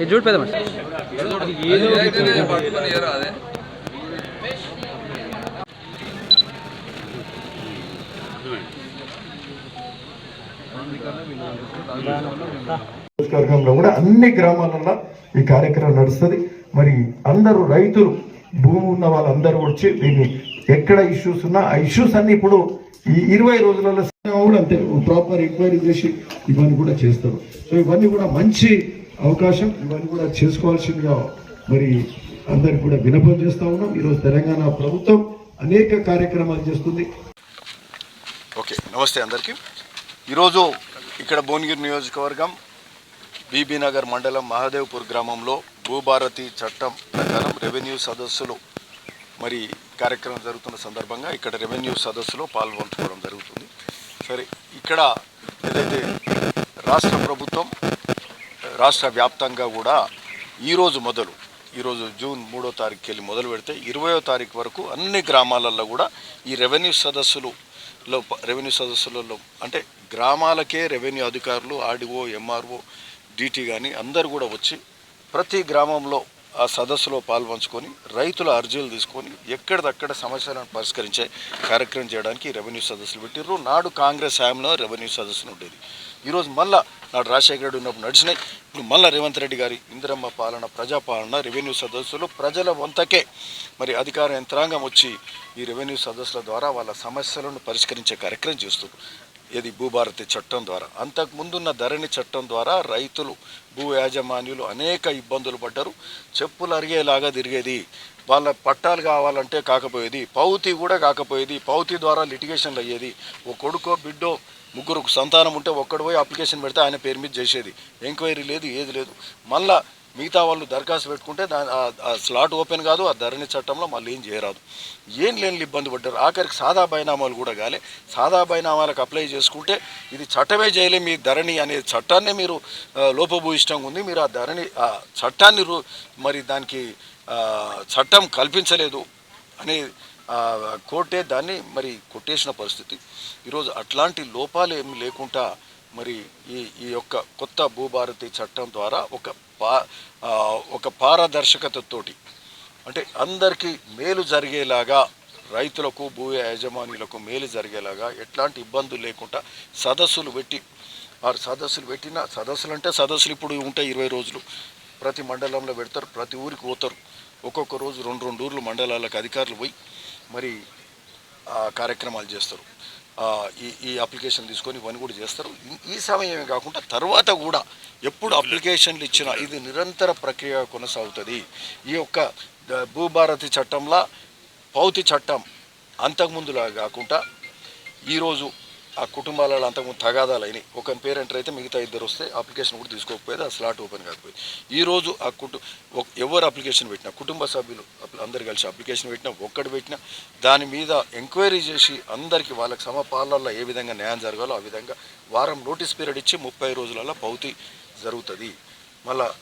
ఇది చూడు పెద్ద నియోజకవర్గంలో కూడా అన్ని గ్రామాలలో ఈ కార్యక్రమం నడుస్తుంది. మరి అందరూ రైతులు భూమి ఉన్న వాళ్ళందరూ వచ్చి దీన్ని ఎక్కడ ఇష్యూస్ ఉన్నా ఆ ఇష్యూస్ అన్ని ఇప్పుడు ఈ ఇరవై రోజులలో కూడా అంతే ప్రాపర్ ఎంక్వైరీ చేసి ఇవన్నీ కూడా చేస్తారు. సో ఇవన్నీ కూడా మంచి అవకాశం ఇవన్నీ కూడా చేసుకోవాల్సిందిగా మరి అందరికి కూడా వినపం చేస్తా ఉన్నాం. ఈరోజు తెలంగాణ ప్రభుత్వం అనేక కార్యక్రమాలు చేస్తుంది. ఓకే నమస్తే అందరికీ. ఈరోజు ఇక్కడ భువనగిరి నియోజకవర్గం బీబీ నగర్ మండలం మహాదేవ్పూర్ గ్రామంలో భూభారతి చట్టం ప్రకారం రెవెన్యూ సదస్సులు మరి కార్యక్రమం జరుగుతున్న సందర్భంగా ఇక్కడ రెవెన్యూ సదస్సులో పాల్గొంచుకోవడం జరుగుతుంది. సరే ఇక్కడ ఏదైతే రాష్ట్ర ప్రభుత్వం రాష్ట్ర వ్యాప్తంగా కూడా ఈరోజు మొదలు ఈరోజు జూన్ మూడో తారీఖుకి వెళ్ళి మొదలు పెడితే ఇరవయో తారీఖు వరకు అన్ని గ్రామాలలో కూడా ఈ రెవెన్యూ సదస్సులు లో రెవెన్యూ సదస్సులలో అంటే గ్రామాలకే రెవెన్యూ అధికారులు ఆర్డీఓ ఎంఆర్ఓ డీటీ కానీ అందరు కూడా వచ్చి ప్రతి గ్రామంలో ఆ సదస్సులో పాల్పంచుకొని రైతుల అర్జీలు తీసుకొని ఎక్కడిదక్కడ సమస్యలను పరిష్కరించే కార్యక్రమం చేయడానికి రెవెన్యూ సదస్సులు పెట్టిర్రు. నాడు కాంగ్రెస్ హయాంలో రెవెన్యూ సదస్సులు ఉండేది. ఈరోజు మళ్ళా నాడు రాజశేఖర రెడ్డి ఉన్నప్పుడు నడిచినాయి. ఇప్పుడు మళ్ళా రేవంత్ రెడ్డి గారి ఇందిరమ్మ పాలన ప్రజాపాలన రెవెన్యూ సదస్సులు ప్రజల వంతకే. మరి అధికార యంత్రాంగం వచ్చి ఈ రెవెన్యూ సదస్సుల ద్వారా వాళ్ళ సమస్యలను పరిష్కరించే కార్యక్రమం చేస్తారు ఇది భూభారతి చట్టం ద్వారా. అంతకు ముందున్న ధరణి చట్టం ద్వారా రైతులు భూ యాజమాన్యులు అనేక ఇబ్బందులు పడ్డారు. చెప్పులు అరిగేలాగా తిరిగేది. వాళ్ళ పట్టాలు కావాలంటే కాకపోయేది. పౌతి కూడా కాకపోయేది. పౌతి ద్వారా లిటిగేషన్లు అయ్యేది. ఓ కొడుకో బిడ్డో ముగ్గురు సంతానం ఉంటే ఒక్కడు పోయి అప్లికేషన్ పెడితే ఆయన పేరు మీద చేసేది. ఎంక్వైరీ లేదు ఏది లేదు. మళ్ళా మిగతా వాళ్ళు దరఖాస్తు పెట్టుకుంటే దాని ఆ- స్లాట్ ఓపెన్ కాదు ఆ ధరణి చట్టంలో మళ్ళీ ఏం చేయరాదు. ఏం లేని ఇబ్బంది పడ్డారు. ఆఖరికి సాదా బైనామాలు కూడా కాలే. సాదా బైనామాలకు అప్లై చేసుకుంటే ఇది చట్టమే చేయలే. మీ ధరణి అనే చట్టాన్ని మీరు లోపభూయిష్టంగా ఉంది. మీరు ఆ ధరణి ఆ చట్టాన్ని మరి దానికి చట్టం కల్పించలేదు అనే కోర్టే దాన్ని మరి కొట్టేసిన పరిస్థితి. ఈరోజు అట్లాంటి లోపాలు ఏమి లేకుండా మరి ఈ ఈ యొక్క కొత్త భూభారతి చట్టం ద్వారా ఒక పా ఒక పారదర్శకతతోటి అంటే అందరికీ మేలు జరిగేలాగా రైతులకు భూ యజమానులకు మేలు జరిగేలాగా ఎట్లాంటి ఇబ్బందులు లేకుండా సదస్సులు పెట్టి వారు సదస్సులు పెట్టిన సదస్సులు అంటే సదస్సులు ఇప్పుడు ఉంటాయి ఇరవై రోజులు. ప్రతి మండలంలో పెడతారు ప్రతి ఊరికి పోతారు. ఒక్కొక్క రోజు రెండు రెండు ఊర్లు మండలాలకు అధికారులు పోయి మరి కార్యక్రమాలు చేస్తారు. ఈ ఈ అప్లికేషన్ తీసుకొని ఇవన్నీ కూడా చేస్తారు. ఈ- సమయమే కాకుండా తర్వాత కూడా ఎప్పుడు అప్లికేషన్లు ఇచ్చినా ఇది నిరంతర ప్రక్రియ కొనసాగుతుంది. ఈ యొక్క భూభారతి చట్టంలా పౌతి చట్టం అంతకుముందులా కాకుండా ఈరోజు ఆ కుటుంబాలలో అంతకుముందు తగాదాలు అయినాయి. ఒక పేరెంటర్ అయితే మిగతా ఇద్దరు వస్తే అప్లికేషన్ కూడా తీసుకోకపోయేది ఆ స్లాట్ ఓపెన్ కాకపోయింది. ఈ రోజు ఆ కుటు ఒక- ఎవరు అప్లికేషన్ పెట్టినా కుటుంబ సభ్యులు అందరు కలిసి అప్లికేషన్ పెట్టినా ఒక్కడు పెట్టినా దాని మీద ఎంక్వైరీ చేసి అందరికీ వాళ్ళకి సమపాలనలో ఏ విధంగా న్యాయం జరగాలో ఆ విధంగా వారం నోటీస్ పీరియడ్ ఇచ్చి ముప్పై రోజులలో పౌతి జరుగుతుంది. మళ్ళా